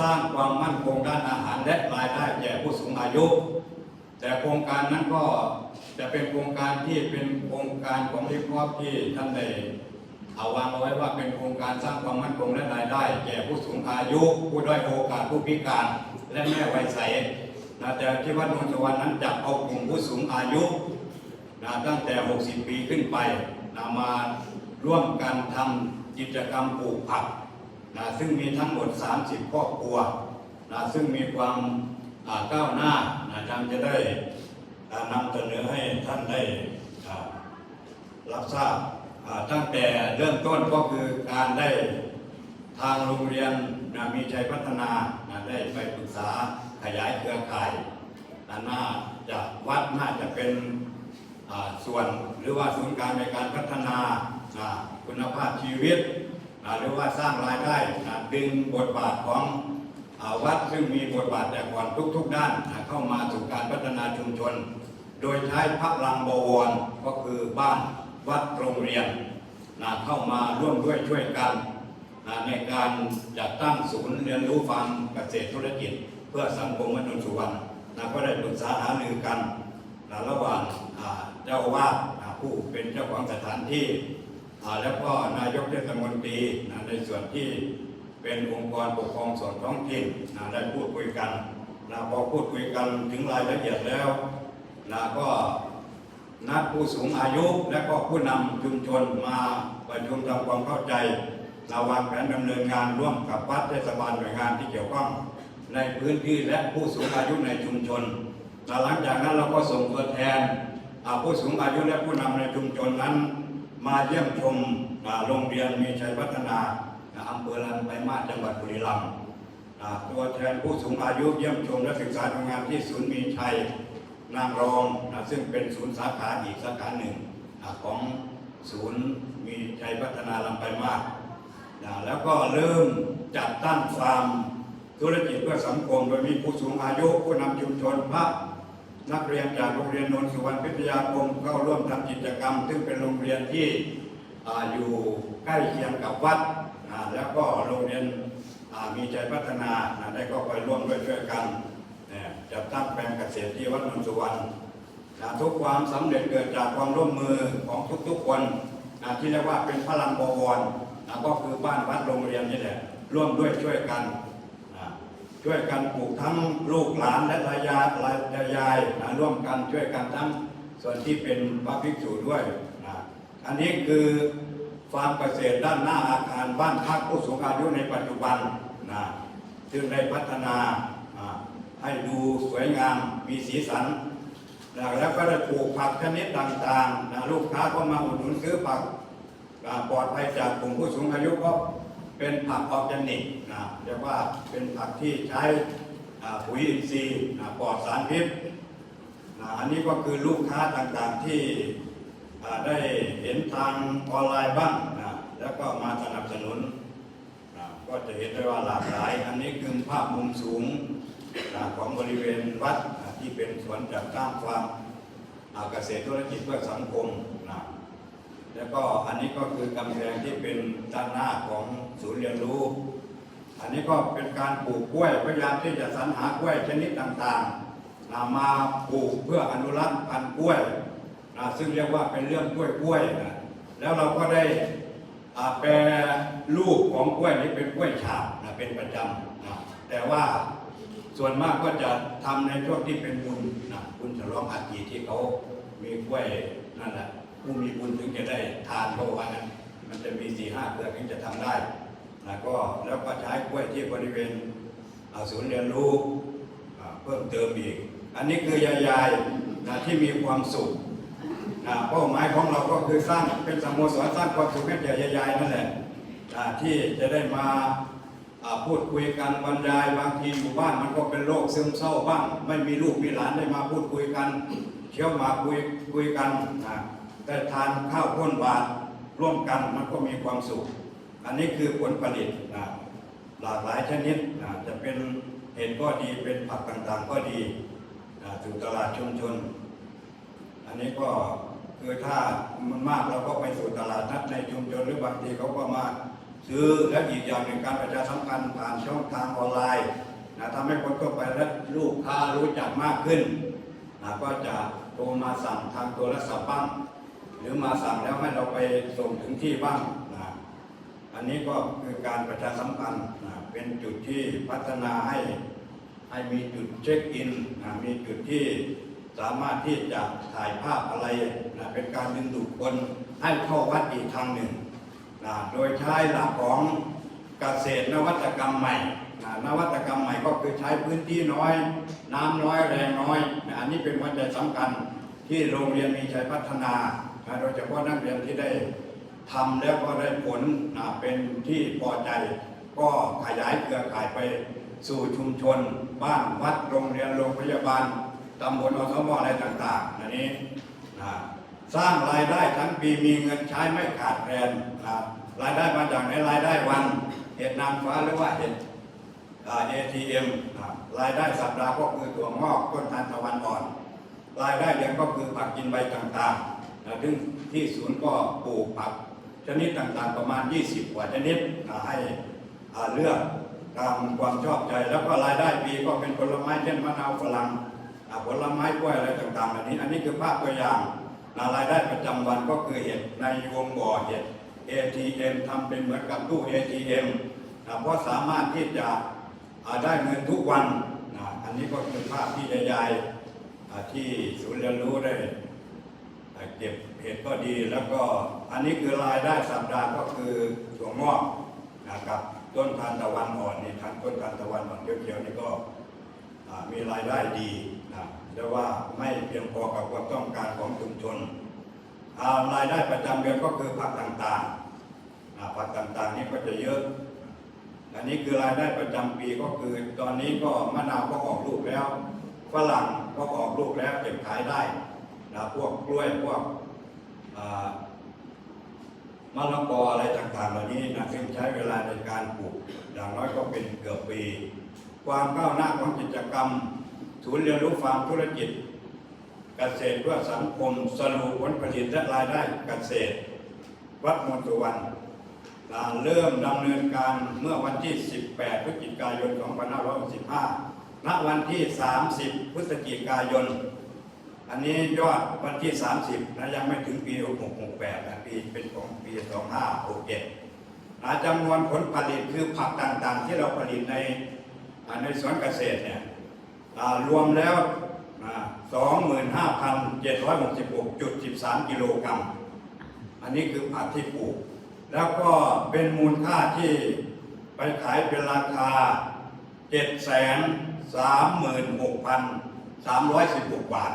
สร้างความมั่นคงด้านอาหารและรายได้แก่ผู้สูงอายุ แต่โครงการนั้นก็จะเป็นโครงการที่เป็นโครงการของริพอบที่ท่านได้เอาวางเอาไว้ว่าเป็นโครงการสร้างความมั่นคงและรายได้ แก่ผู้สูงอายุ ผู้ด้อยโอกาสผู้พิการ และแม่วัยใสนะแต่ที่วัดนนทวรรค์นั้นจับเอากลุ่มผู้สูงอายุนะตั้งแต่ 60 ปีขึ้นไปนะมาร่วมกันทำกิจกรรมปลูกผัก นะซึ่งมีทั้งหมด 30ครอบครัวนะซึ่งมีความก้าวหน้านะจำจะได้นำเสนอให้ท่านได้รับทราบตั้งแต่เริ่มต้นก็คือการได้ทางโรงเรียนนะมีชัยพัฒนานะได้ไปปรึกษาขยายเครือข่ายนะน่าจะวัดน่าจะเป็นส่วนหรือว่าศูนย์การในการพัฒนานะคุณภาพชีวิต หรือว่าสร้างรายได้ดึงบทบาทของอวัดซึ่งมีบทบาทแต่ก่อนทุก ๆ ด้านเข้ามาสู่การพัฒนาชุมชน โดยใช้พลังบวรก็คือบ้านวัดโรงเรียนนะเข้ามาร่วมด้วยช่วยกันนะในการจัดตั้งศูนย์เรียนรู้ฟาร์มเกษตรธุรกิจ เพื่อสังคมมนุษย์สุวรรณนะก็ได้ปรึกษาหารือกันนะระหว่างเจ้าอาวาสผู้เป็นเจ้าของสถานที่ แล้วก็นายกเทศมนตรีนะในส่วนที่เป็นองค์กรปกครองส่วนท้องถิ่นนะได้พูดคุยกันนะพอพูดคุยกันถึงรายละเอียดแล้วนะก็นัดผู้สูงอายุและก็ผู้นำชุมชนมาประชุมทำความเข้าใจเราวางแผนดำเนินงานร่วมกับวัดเทศบาลหน่วยงานที่เกี่ยวข้องในพื้นที่และผู้สูงอายุในชุมชนหลังจากนั้นเราก็ส่งตัวแทนผู้สูงอายุและผู้นำในชุมชนนั้น มาเยี่ยมชมโรงเรียนมีชัยพัฒนาอ่าอำเภอลันไปมาจังหวัดบุรีรัมย์ตัวแทนผู้สูงอายุเยี่ยมชมและศึกษาดูงานที่ศูนย์มีชัยนางรองซึ่งเป็นศูนย์สาขาอีกสาขาหนึ่งของศูนย์มีชัยพัฒนาลำไปมากนะแล้วก็เริ่มจัดตั้งฟาร์มธุรกิจเพื่อสังคมโดยมีผู้สูงอายุผู้นำชุมชนพระ นักเรียนจากโรงเรียนนนทสุวรรณพิทยาคมเข้าร่วมทำกิจกรรม ซึ่งเป็นโรงเรียนที่ออยู่ใกล้เคียงกับวัด แล้วก็โรงเรียนมีใจพัฒนาได้ก็ไปร่วมด้วยช่วยกันนะจัดตั้งแปลงเกษตรที่วัดนนทสุวรรณนทุกความสำเร็จเกิดจากความร่วมมือของทุกๆคนที่เรียกว่าเป็นพลังบวรนะก็คือบ้านวัดโรงเรียนนี่แหละร่วมด้วยช่วยกัน ช่วยกันปลูกทั้งลูกหลานและรายาลายยายนะร่วมกันช่วยกันทั้งส่วนที่เป็นพระภิกษุด้วยนะอันนี้คือฟาร์มเกษตรด้านหน้าอาคารบ้านพักผู้สูงอายุในปัจจุบันนะซึ่งได้พัฒนาให้ดูสวยงามมีสีสันนะแล้วก็ได้ปลูกผักชนิดต่างๆนะลูกค้าก็มาอุดหนุนซื้อผักปลอดภัยจากกลุ่มผู้สูงอายุก็ เป็นผักออร์แกนิกนะเรียกว่าเป็นผักที่ใช้ปุ๋ยอินทรีย์ปลอดสารพิษนะอันนี้ก็คือลูกค้าต่างๆที่ได้เห็นทางออนไลน์บ้างนะแล้วก็มาสนับสนุนนะก็จะเห็นได้ว่าหลากหลาย อันนี้คือภาพมุมสูงนะของบริเวณวัดนะที่เป็นสวนจัดตั้งฟามเกษตรธุรกิจเพื่อสังคม แล้วก็อันนี้ก็คือกำแพงที่เป็นด้านหน้าของศูนย์เรียนรู้ อันนี้ก็เป็นการปลูกกล้วยพยายามที่จะสรรหากล้วยชนิดต่างๆนะมาปลูกเพื่ออนุรักษ์พันธุ์กล้วยนะซึ่งเรียกว่าเป็นเรื่องกล้วยกล้วยๆนะแล้วเราก็ได้แปรรูปของกล้วยนี้เป็นกล้วยฉาบนะเป็นประจำนะแต่ว่าส่วนมากก็จะทำในช่วงที่เป็นบุญนะบุญฉลองอาจีที่เขามีกล้วยนั่นแหละ ผู้มีบุญถึงจะได้ทานเขาว่างั้นมันจะมีสี่ห้าเครือถึงจะทำได้นะก็แล้วก็ใช้กล้วยที่บริเวณอ่าศูนย์เรียนรู้เพิ่มเติมอีก อันนี้คือยายายนะที่มีความสุขนะเป้าหมายของเราก็คือสร้างเป็นสโมสรสร้างความสุขให้แก่ยายๆนั่นแหละที่จะได้มาพูดคุยกันบรรยายบางทีอยู่บ้านมันก็เป็นโรคซึมเศร้าบ้าง ไม่มีลูกมีหลานได้มาพูดคุยกัน เที่ยวมาคุยคุยกันนะ ได้ทานข้าวข้นบาตรร่วมกันมันก็มีความสุข อันนี้คือผลผลิตนะหลากหลายชนิดนะจะเป็นเห็ดก็ดีเป็นผักต่างๆก็ดีนะถึงตลาดชุมชน อันนี้ก็คือถ้ามันมากเราก็ไปสู่ตลาดนัดในชุมชนหรือบางทีเขาก็มาซื้อและอีกอย่างหนึ่งการประชาสัมพันธ์ผ่านช่องทางออนไลน์นะทำให้คนทั่วไปและลูกค้ารู้จักมากขึ้นนะก็จะโทรมาสั่งทางโทรศัพท์บ้าง หรือมาสั่งแล้วให้เราไปส่งถึงที่บ้างนะอันนี้ก็คือการประชาสัมพันธ์นะเป็นจุดที่พัฒนาให้ให้มีจุดเช็คอินนะมีจุดที่สามารถที่จะถ่ายภาพอะไรนะเป็นการดึงดูดคนให้เข้าวัดอีกทางหนึ่งนะโดยใช้หลักของเกษตรนวัตกรรมใหม่นะนวัตกรรมใหม่ก็คือใช้พื้นที่น้อย น้ำน้อยแรงน้อยนะอันนี้เป็นหัวใจสำคัญที่โรงเรียนมีชัยพัฒนา โดยเฉพาะนักเรียนที่ได้ทำแล้วก็ได้ผลนะเป็นที่พอใจ ก็ขยายเครือข่ายไปสู่ชุมชน บ้านวัดโรงเรียนโรงพยาบาลตำบลอสมอะไรต่างๆอันนี้นะสร้างรายได้ทั้งปีมีเงินใช้ไม่ขาดแคลนนะรายได้มาจากในรายได้วันเห็ดนางฟ้าหรือว่าเห็ดเอทีเอ็มรายได้สัปดาห์ก็คือถั่วงอกต้นทานตะวันอ่อน รายได้เดือนก็คือผักกินใบต่างๆ นะซึ่งที่ศูนย์ก็ปลูกผักชนิดต่างๆประมาณ 20 กว่าชนิดนะให้เลือกตามความชอบใจแล้วก็รายได้ปีก็เป็นผลไม้เช่นมะนาวฝรั่งผลไม้กล้วยอะไรต่างๆเหล่านี้ อันนี้คือภาพตัวอย่างนะรายได้ประจำวันก็คือเห็ดในวงบ่อเห็ด ATM ทำเป็นเหมือนกับตู้ ATM นะเพราะสามารถที่จะได้เงินทุกวันนะอันนี้ก็คือภาพที่ยายๆอ่าที่ศูนย์เรียนรู้ได้ เก็บเห็ดก็ดีแล้วก็อันนี้คือรายได้สัปดาห์ก็คือถั่วงอกนะครับ ต้นทานตะวันอ่อนนี่ทานต้นทานตะวันอ่อนเขียวๆนี่ก็มีรายได้ดีนะแต่ว่าไม่เพียงพอกับความต้องการของชุมชนอ่ารายได้ประจำเดือนก็คือผักต่างๆผักต่างๆนี่ก็จะเยอะ อันนี้คือรายได้ประจำปีก็คือ ตอนนี้ก็มะนาวก็ออกลูกแล้วฝรั่งก็ออกลูกแล้วเก็บขายได้ นะพวกกล้วยพวกมะละกออะไรต่างๆ เหล่านี้นะซึ่งใช้เวลาในการปลูกอย่างน้อยก็เป็นเกือบปี ความก้าวหน้าของกิจกรรมศูนย์เรียนรู้ฟาร์มธุรกิจ เกษตรเพื่อสังคมสรุปผลผลิตและรายได้เกษตร วัดมนสุวรรณนเริ่มดำเนินการเมื่อวันที่ 18 พฤศจิกายน 2565 ณ วันที่ 30 พฤศจิกายน อันนี้ยอดวันที่ 30นะยังไม่ถึงปี 6668นะปีเป็นของปี 2567นะจำนวนผลผลิตคือผักต่างๆ ที่เราผลิตในในสวนเกษตรเนี่ยรวมแล้วอ่า25,766.13 กิโลกรัม อันนี้คือผักที่ปลูก แล้วก็เป็นมูลค่าที่ไปขายเป็นราคา 736,316 บาท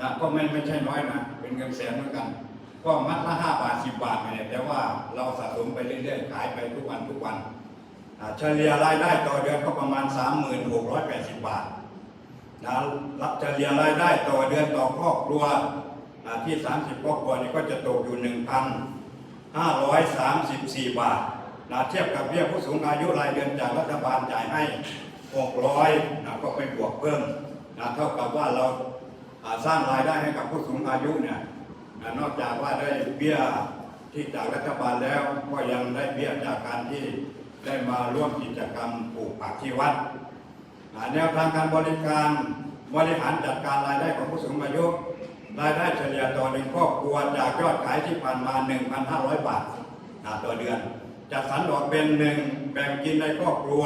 นะก็ไม่ไม่ใช่น้อยนะเป็นเงินแสนเหมือนกัน ก็มัดละห้าบาทสิบบาทเนี่ยแต่ว่าเราสะสมไปเรื่อยๆขายไปทุกวันทุกวันอาเฉลี่ยรายได้ต่อเดือนก็ประมาณ 3680 บาทนะรับเฉลี่ยรายได้ต่อเดือนต่อครอบครัวอาที่ 30 ครอบครัวนี่ก็จะตกอยู่ 1,534 บาทนะเทียบกับเบี้ยผู้สูงอายุรายเดือนจากรัฐบาลจ่ายให้ 600นะก็ไปบวกเพิ่มนะเท่ากับว่าเรา สร้างรายได้ให้กับผู้สูงอายุเนี่ยนอกจากว่าได้เบี้ยที่จากรัฐบาลแล้วก็ยังได้เบี้ยจากการที่ได้มาร่วมกิจกรรมปลูกผักที่วัดแนวทางการบริการบริหารจัดการรายได้ของผู้สูงอายุรายได้เฉลี่ยต่อหนึ่งครอบครัวจากยอดขายที่ผ่านมา 1,500 บาทอ่าต่อเดือน จัดสรรออกเป็นหนึ่งแบ่งกินในครอบครัว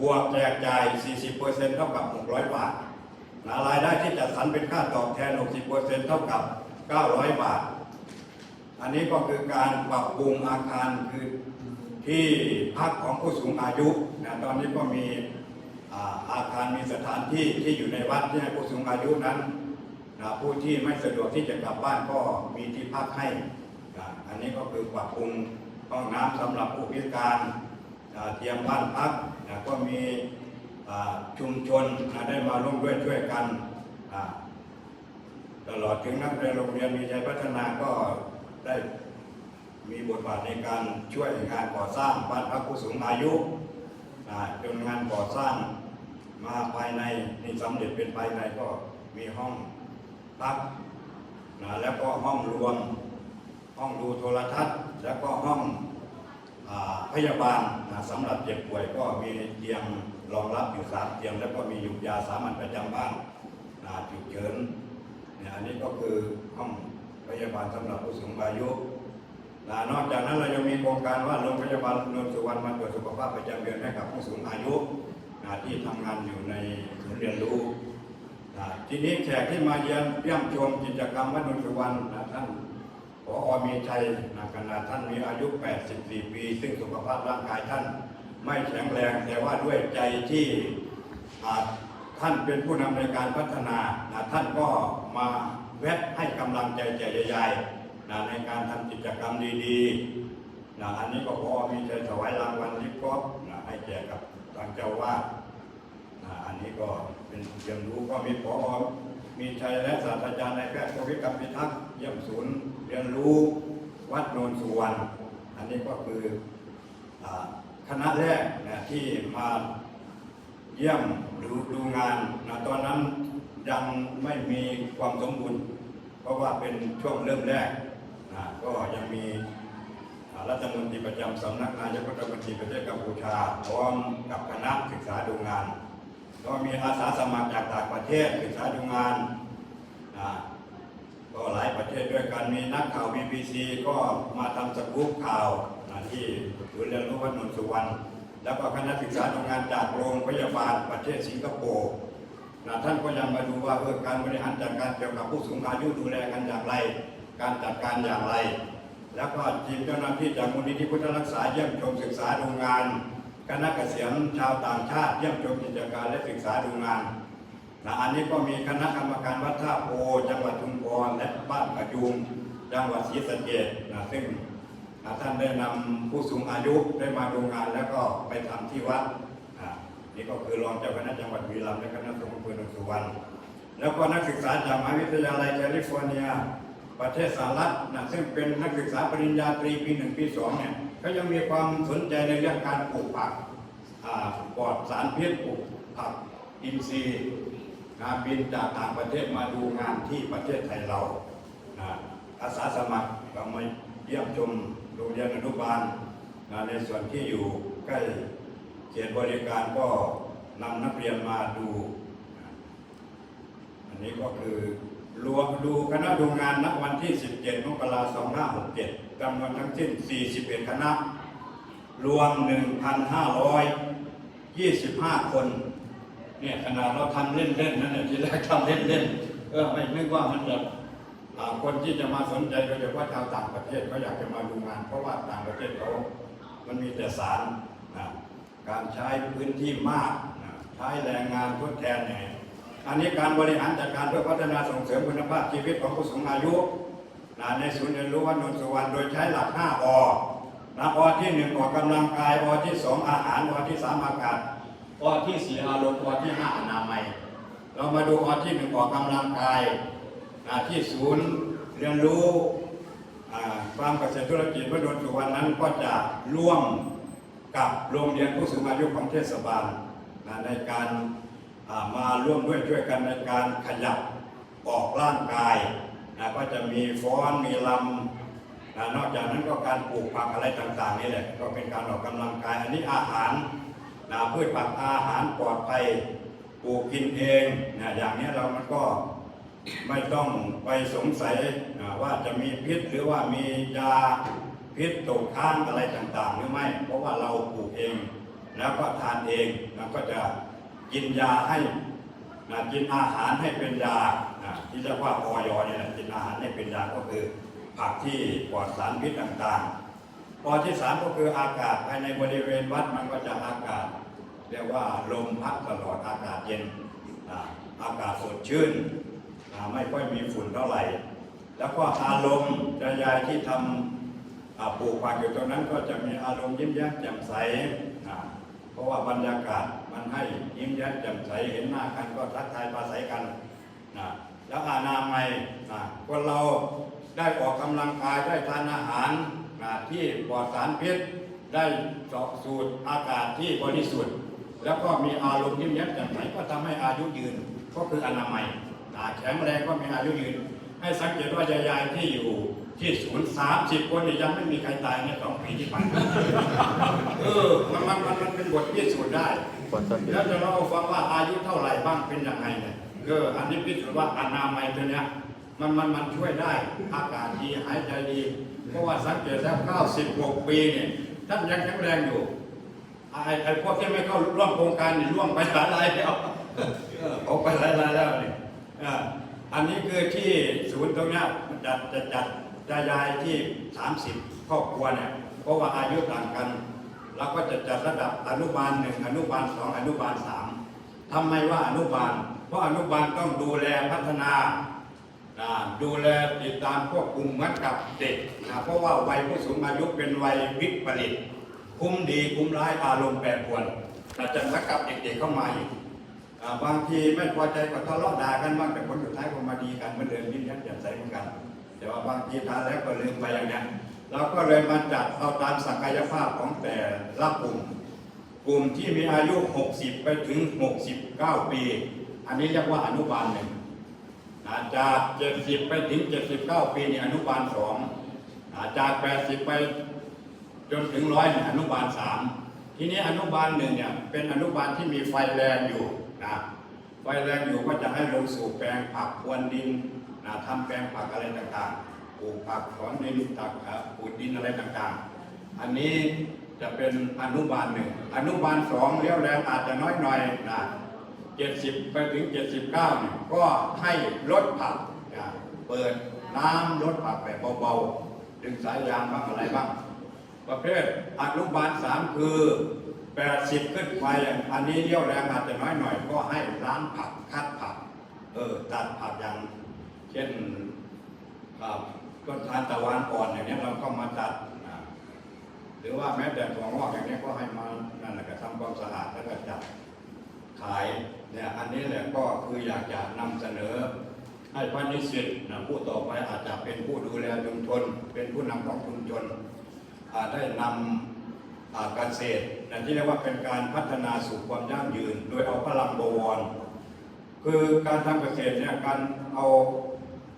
บวกแจกจ่าย 40%เท่ากับ 600 บาท รายได้ที่จัดสรรเป็นค่าตอบแทน 60%เท่ากับ 900 บาท อันนี้ก็คือการปรับปรุงอาคารคือที่พักของผู้สูงอายุนะตอนนี้ก็มีอาคารมีสถานที่ที่อยู่ในวัดที่ให้ผู้สูงอายุนั้นนะผู้ที่ไม่สะดวกที่จะกลับบ้านก็มีที่พักให้นะอันนี้ก็คือปรับปรุงห้องน้ำสำหรับผู้พิการอ่าเตรียมบ้านพักนะก็มี ชุมชนได้มาร่วมด้วยช่วยกันตลอดถึงนักเรียนโรงเรียนมีใจพัฒนาก็ได้มีบทบาทในการช่วยงานก่อสร้างบ้านพักผู้สูงอายุจนงานก่อสร้างมาภายในนี่สำเร็จเป็นภายในก็มีห้องพักนะแล้วก็ห้องรวม ห้องดูโทรทัศน์ แล้วก็ห้องอพยาบาลนะสำหรับเจ็บป่วยก็มีเตียง รองรับอยู่สามเตียงแล้วก็มียุกยาสามัญประจำบ้านนะฉุกเฉินเนี่ยอันนี้ก็คือห้องพยาบาลสำหรับผู้สูงอายุนะนอกจากนั้นเรายังมีโครงการว่าโรงพยาบาลนนทสุวรรณมาตรวจสุขภาพประจำเดือนให้กับผู้สูงอายุนะที่ทำงานอยู่ในศูนย์เรียนรู้นะทีนี้แขกที่มาเยี่ยมเยี่ยมชมกิจกรรมวัดนนทสุวรรณนะท่านพออมีชัยนะขณะท่านมีอายุ 84 ปี ซึ่งสุขภาพร่างกายท่าน ไม่แข็งแรงแต่ว่าด้วยใจที่ท่านเป็นผู้นำในการพัฒนาท่านก็มาแวะให้กำลังใจแก่ยายๆในการทำกิจกรรมดีๆอันนี้ก็พอมีชัยถวายรางวัลลิฟต์กอล์ฟนะให้แก่กับทางเจ้าวาดอันนี้ก็เป็นเรียนรู้ก็มีพอมีชัยและศาสตราจารย์ในแพทย์โควิดกับพิทักษ์เยี่ยมศูนย์เรียนรู้วัดโนนสุวรรณอันนี้ก็คืออ คณะแรกนะที่มาเยี่ยมดูดูงานนะตอนนั้นยังไม่มีความสมบูรณ์เพราะว่าเป็นช่วงเริ่มแรกนะก็ยังมีรัฐมนตรีประจำสำนักนายกรัฐมนตรีประเทศกัมพูชาพร้อมกับคณะศึกษาดูงาน ก็มีอาสาสมัครจากต่างประเทศศึกษาดูงานอ่าก็หลายประเทศด้วยกันมีนักข่าว BBC ก็มาทำสกู๊ปข่าว ที่ศูนย์เรียนรู้วัดนนทสุวรรณแล้วก็คณะศึกษาดูงานจากโรงพยาบาลประเทศสิงคโปร์นะท่านก็ยังมาดูว่าเออการบริหารจัดการเกี่ยวกับผู้สูงอายุดูแลกันอย่างไร การจัดการอย่างไร แล้วก็ทีมเจ้าหน้าที่จากมูลนิธิพุทธรักษาเยี่ยมชมศึกษาดูงานคณะเกษียณชาวต่างชาติเยี่ยมชมกิจการและศึกษาดูงานนะอันนี้ก็มีคณะกรรมการวัดท่าโพจังหวัดชุมพรและบ้านกระยุงจังหวัดศรีสะเกษนะซึ่ง ท่านได้นำผู้สูงอายุได้มาดูงานแล้วก็ไปทำที่วัดนี่ก็คือรองเจ้าคณะจังหวัดบุรีรัมย์และคณะสงฆ์อำเภอโนนสุวรรณแล้วก็นักศึกษาจากมหาวิทยาลัยแคลิฟอร์เนีย ประเทศสหรัฐนะซึ่งเป็นนักศึกษาปริญญาตรีปีหนึ่งปีสองเนี่ยก็ยังมีความสนใจในเรื่องการปลูกผักปลอดสารพิษปลูกผักอินทรีย์นะบินจากต่างประเทศมาดูงานที่ประเทศไทยเรานะอาสาสมัครก็มาเยี่ยมชม โรงเรียนอนุบาลนะในส่วนที่อยู่ใกล้เขตบริการก็นำนักเรียนมาดู อันนี้ก็คือรวมดูคณะดูงานณวันที่ 17 มกราคม 2567จำนวนทั้งสิ้น 41 คณะ รวม 1,525 คนเนี่ยขนาดเราทำเล่นๆนั่นแหละที่แรกทำเล่นๆเออไม่นึกว่ามันจะ คนที่จะมาสนใจโดยเฉพาะชาวต่างประเทศเขาอยากจะมาดูงาน เพราะว่าต่างประเทศเขามันมีแต่สารนะการใช้พื้นที่มากนะใช้แรงงานทดแทนเนี่ยอันนี้การบริหารจัดการเพื่อพัฒนาส่งเสริมคุณภาพชีวิตของผู้สูงอายุนะในศูนย์เรียนรู้วัดนนสุวรรณโดยใช้หลัก 5 อนะอที่1ออกกำลังกายอที่ 2 อาหารอที่ 3 อากาศอที่ 4 อารมณ์อที่ 5 อนามัย เรามาดูอที่ 1 ออกกำลังกาย ที่ศูนย์เรียนรู้ความเกษตรธุรกิจวัดนนทสุวรรณนั้นก็จะร่วมกับโรงเรียนผู้สูงอายุของเทศบาลนะในการมาร่วมด้วยช่วยกันในการขยับออกร่างกายนะก็จะมีฟ้อนมีลำนะนอกจากนั้นก็การปลูกผักอะไรต่างๆนี่แหละก็เป็นการออกกำลังกาย อันนี้อาหารนะพืชผักอาหารปลอดภัยปลูกกินเองนะอย่างนี้เรามันก็ ไม่ต้องไปสงสัยว่าจะมีพิษหรือว่ามียาพิษตกค้างอะไรต่างๆ หรือไม่ เพราะว่าเราปลูกเอง แล้วก็ทานเองนะก็จะกินยาให้นะกินอาหารให้เป็นยาที่เรียกว่าออยเนี่ยแหละกินอาหารให้เป็นยาก็คือผักที่ปลอดสารพิษต่างๆปอที่สามก็คืออากาศภายในบริเวณวัดมันก็จะอากาศ เรียกว่าลมพัดตลอดอากาศเย็นอากาศสดชื่น ไม่ค่อยมีฝุ่นเท่าไหร่ แล้วก็อารมณ์จะยายที่ทำปลูกผักอยู่ตรงนั้นก็จะมีอารมณ์ยิ้มแย้มแจ่มใส เพราะว่าบรรยากาศมันให้ยิ้มแย้มแจ่มใสเห็นหน้ากันก็ทักทายปราศัยกันนะแล้วอานามัยนะคนเราได้ออกกำลังกายได้ทานอาหารนะที่ปลอดสารพิษได้เจาะสูดอากาศที่บริสุทธิ์ แล้วก็มีอารมณ์ยิ้มแย้มแจ่มใสก็ทำให้อายุยืนก็คืออนามัย แข็งแรงก็มีอายุยืน ให้สังเกตว่ายายๆที่อยู่ที่ศูนย์สามสิบคนเนี่ยยังไม่มีใครตายในสองปีที่ผ่านมาเออมันมันมันมันเป็นบทพิสูจน์ได้ปวดต้นเดือแล้วนจะเล่าให้ฟังว่าอายุเท่าไหร่บ้างเป็นยังไงเนี่ยก็อันนี้พิสูจน์ว่าอนามัยตัวเนี้ยมันมันมันช่วยได้อากาศดีหายใจดี เพราะว่าสังเกตแล้ว96ปีเนี่ยท่านยังแข็งแรงอยู่ไอ้ไอ้พวกที่ไม่เข้าร่วมโครงการนี่ร่วมไปหลายรายแล้วเออออกไปหลายรายแล้วนี่อ่า อันนี้คือที่ศูนย์ตรงนี้จัดจะจัดจะย้ายที่ 30ครอบครัวเนี่ยเพราะว่าอายุต่างกันเราก็จะจัดระดับอนุบาลหนึ่งอนุบาลสองอนุบาลสามทำไมว่าอนุบาล เพราะอนุบาลต้องดูแลพัฒนาดูแลติดตามควบคุมเหมือนกับเด็กนะเพราะว่าวัยผู้สูงอายุเป็นวัยวิปริตคุ้มดีคุ้มร้ายอารมณ์แปรปรวนแต่จะมากับเด็กๆเข้ามาอีกอ่า บางทีไม่พอใจก็ทะเลาะด่ากันบ้างแต่ผลสุดท้ายก็มาดีกันเหมือนเดิมยิ้มแย้มแจ่มใสเหมือนกัน แต่ว่าบางทีทานแล้วก็ลืมไปอย่างนี้เราก็เลยมาจัดเอาตามศักยภาพของแต่ละกลุ่ม กลุ่มที่มีอายุ 60 ไปถึง 69 ปี อันนี้เรียกว่าอนุบาลหนึ่งจาก 70 ไปถึง 79 ปีนี่อนุบาลสองจาก 80 ไปจนถึงร้อยนี่ยอนุบาลสามทีนี้อนุบาลหนึ่งเนี่ยเป็นอนุบาลที่มีไฟแรงอยู่ นะไฟแรงอยู่ก็จะให้ลงสู่แปลงผักพรวนดินนะทำแปลงผักอะไรต่างๆปลูกผักถอนดินตักอะปลูกดินอะไรต่างๆ อันนี้จะเป็นอนุบาลหนึ่งอนุบาลสองเลี้ยวแรงอาจจะน้อยหน่อยนะเจ็ดสิบไปถึงเจ็ดสิบเก้าเนี่ยก็ให้ลดผักนะเปิดน้ำลดผักแบบเบาๆดึงสายยางบ้างอะไรบ้าง ประเภทอนุบาลสามคือ แปดสิบขึ้นไปอันนี้เลี้ยวแรงอาจจะน้อยหน่อยก็ให้ล้างผักคัดผัก เออตัดผักอย่าง เช่นครับต้นทานตะวันอ่อนอย่างนี้ยเราก็มาตัดนะหรือว่าแม้แต่ถั่วงอกอย่างนี้ยก็ให้มานั่นแหละก็ทำความสะอาดแล้วก็จัดขายเนี่ยอันนี้แหละก็คืออยากจะนำเสนอ ให้พระนิสิตนะผู้ต่อไปอาจจะเป็นผู้ดูแลชุมชน เป็นผู้นำของชุมชนอาได้นำอ่า การเกษตรนะที่เรียกว่าเป็นการพัฒนาสู่ความยั่งยืน โดยเอาพลังบวร คือการทำเกษตรเนี่ยการเอา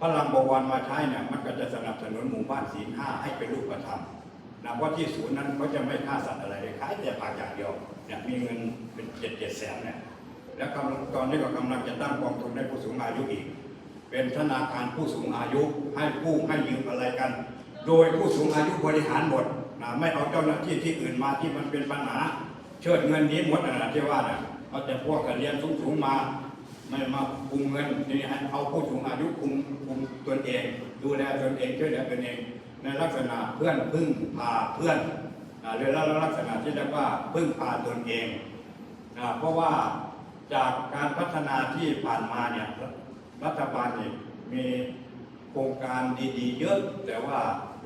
พลังบวรมาใช้เนี่ยมันก็จะสนับสนุนหมู่บ้านศีลห้าให้เป็นรูปธรรมนะเพราะที่ศูนย์นั้นเขาจะไม่ฆ่าสัตว์อะไรเลยขายแต่ผักอย่างเดียวเนี่ยมีเงินเป็นเจ็ดเจ็ดแสนเนี่ยแล้วกำลังตอนนี้ก็กำลังจะตั้งกองทุนให้ผู้สูงอายุอีก เป็นธนาคารผู้สูงอายุให้กู้ให้ยืมอะไรกัน โดยผู้สูงอายุบริหารหมด ไม่เอาเจ้าหน้าที่ที่อื่นมาที่มันเป็นปัญหา เชิดเงินนี้หมดนะที่ว่าน่ะเอาแต่พวกกันเรียนสูงๆมาไม่มาคุมเงินนี่ให้เอาผู้สูงอายุคุมคุมตนเอง ดูแลตนเองช่วยเหลือตนเอง ในลักษณะเพื่อนพึ่งพาเพื่อนหรือลักษณะที่เรียกว่าพึ่งพาตนเองนะเพราะว่าจากการพัฒนาที่ผ่านมาเนี่ยรัฐบาลนี่มีโครงการดีๆ เยอะแต่ว่า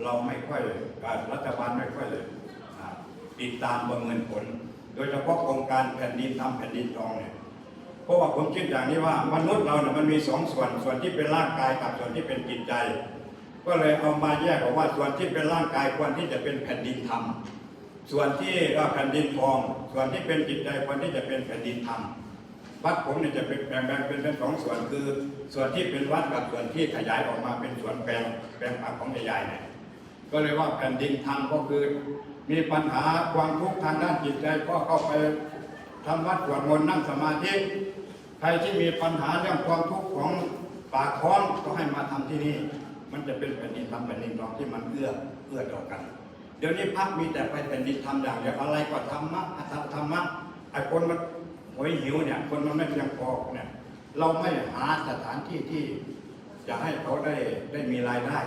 เราไม่ค่อยเลยการรัฐบาลไม่ค่อยอ่าติดตามประเมินผล โดยเฉพาะโครงการแผ่นดินทำแผ่นดินทองเนี่ยเพราะว่าผมคิดอย่างนี้ว่ามนุษย์เราเนี่ยมันมีสองส่วนส่วนที่เป็นร่างกายกับส่วนที่เป็นจิตใจ ก็เลยเอามาแยกออกว่าส่วนที่เป็นร่างกายควรที่จะเป็นแผ่นดินธรรมส่วนที่ว่าแผ่นดินทอง ส่วนที่เป็นจิตใจควรที่จะเป็นแผ่นดินธรรมวัดผมเนี่ยจะเป็นแบ่งแบ่งเป็นเป็นสองส่วนคือ ส่วนที่เป็นวัดกับส่วนที่ขยายออกมาเป็นส่วนแปลงแปลงผักของใหญ่ๆเนี่ย ก็เลยว่าแผ่นดินธรรมก็คือ มีปัญหาความทุกข์ทางด้านจิตใจก็เข้าไปทำวัดสวดมนต์นั่งสมาธิใครที่มีปัญหาเรื่องความทุกข์ของปากท้องก็ให้มาทำที่นี่ มันจะเป็นแผ่นดินธรรมแผ่นดินทองที่มันเอื้อเอื้อต่อกัน เดี๋ยวนี้พักมีแต่ไปแผ่นดินธรรมอย่างเดียวอะไรก็ธรรมะธรรมธรรมะไอ้คนมันหวยหิวเนี่ย คนมันไม่เพียงพอเนี่ยเราไม่หาสถานที่ที่จะให้เขาได้ได้มีรายได้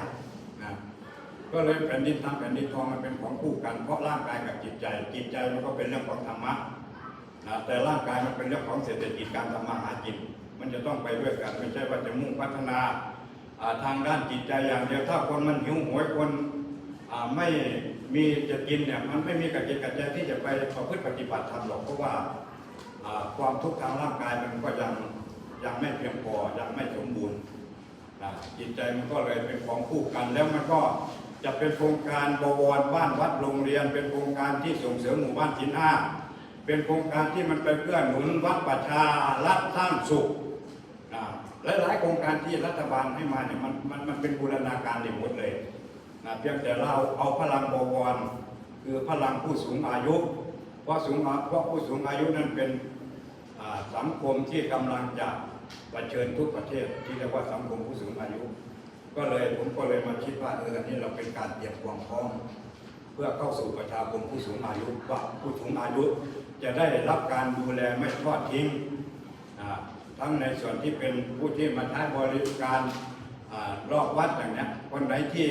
ก็เลยแผ่นดินทำแผ่นดินทองมันเป็นของคู่กัน เพราะร่างกายกับจิตใจ จิตใจมันก็เป็นเรื่องของธรรมะนะแต่ร่างกายมันเป็นเรื่องของเศรษฐกิจการทำมาหากิน มันจะต้องไปด้วยกัน ไม่ใช่ว่าจะมุ่งพัฒนาทางด้านจิตใจอย่างเดียว ถ้าคนมันหิวโหยคนไม่มีจะกินเนี่ยมันไม่มีกระจิตกระใจที่จะไปประพฤติปฏิบัติธรรมหรอกเพราะว่าความทุกข์ทางร่างกายมันก็ยังยังไม่เพียงพอยังไม่สมบูรณ์จิตใจมันก็เลยเป็นของคู่กันแล้วมันก็ จะเป็นโครงการบวรบ้านวัดโรงเรียน เป็นโครงการที่ส่งเสริมหมู่บ้านจินห้าเป็นโครงการที่มันไปเพื่อหนุนวัดประชารัฐสร้างสุขนะหลายๆโครงการที่รัฐบาลให้มาเนี่ยมันมันมันเป็นบูรณาการในหมดเลยนะเพียงแต่เราเอาพลังบวรคือพลังผู้สูงอายุ เพราะสูงเพราะผู้สูงอายุนั้นเป็นสังคมที่กำลังจะเผชิญทุกประเทศที่เรียกว่าสังคมผู้สูงอายุ ก็เลยผมก็เลยมาคิดว่าเอออันนี้เราเป็นการเตรียมความพร้อมเพื่อเข้าสู่ประชาคมผู้สูงอายุว่าผู้สูงอายุจะได้รับการดูแลไม่ทอดทิ้งทั้งในส่วนที่เป็นผู้ที่มาใช้บริการอรอบวัดอย่างนี้คนไหนที่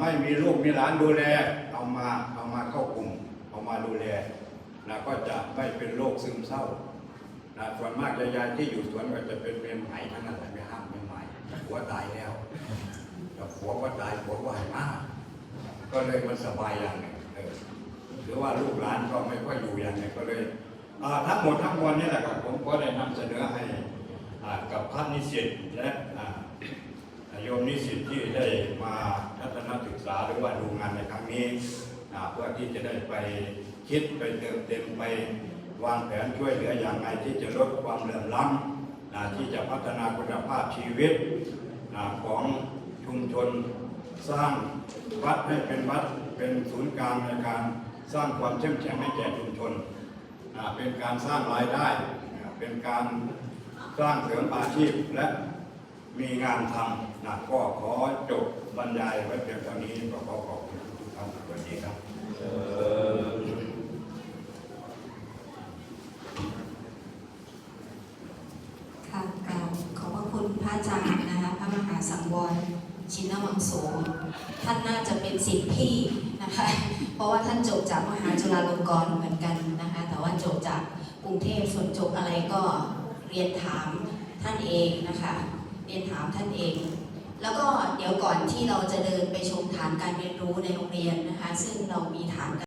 ไม่มีลูกมีหลานดูแลเอามาเอามาเข้ากลุ่มเอามาดูแลนะก็จะไม่เป็นโรคซึมเศร้านะส่วนมากยายๆที่อยู่สวนก็จะเป็นเมมไหทั้งนั้นแหละไม่ห้ามไม่ไหมหัวตาย ผัวก็ตายผัวก็หายมากก็เลยมันสบายอย่างหนึ่งเออหรือว่าลูกหลานก็ไม่ค่อยอยู่อย่างหนึ่งก็เลยทั้งหมดทั้งมวลนี่แหละครับผมก็ได้นำเสนอให้กับท่านนิสิตและอ่าโยมนิสิตที่ได้มาทัศนศึกษาหรือว่าดูงานในครั้งนี้เพื่อที่จะได้ไปคิดไปเติมเต็มไปวางแผนช่วยเหลืออย่างไรที่จะลดความเหลื่อมล้ำที่จะพัฒนาคุณภาพชีวิตของ ชุมชนสร้างวัดให้เป็นวัดเป็นศูนย์กลางในการสร้างความเข้มแข็งให้แก่ชุมชน เป็นการสร้างรายได้ เป็นการสร้างเสริมอาชีพและมีงานทำนะก็ขอจบบรรยายไว้เพียงเท่านี้ก็ขอขอบคุณทุกท่านสวัสดีครับ ค่ะกราบขอบพระคุณพระอาจารย์นะคะพระมหาสังวร ชินวังโสท่านน่าจะเป็นสิทธิพี่นะคะ เพราะว่าท่านจบจากมหาจุฬาลงกรณ์เหมือนกันนะคะ แต่ว่าจบจากกรุงเทพส่วนจบอะไรก็เรียนถามท่านเองนะคะ เรียนถามท่านเอง แล้วก็เดี๋ยวก่อนที่เราจะเดินไปชมฐานการเรียนรู้ในโรงเรียนนะคะ ซึ่งเรามีฐาน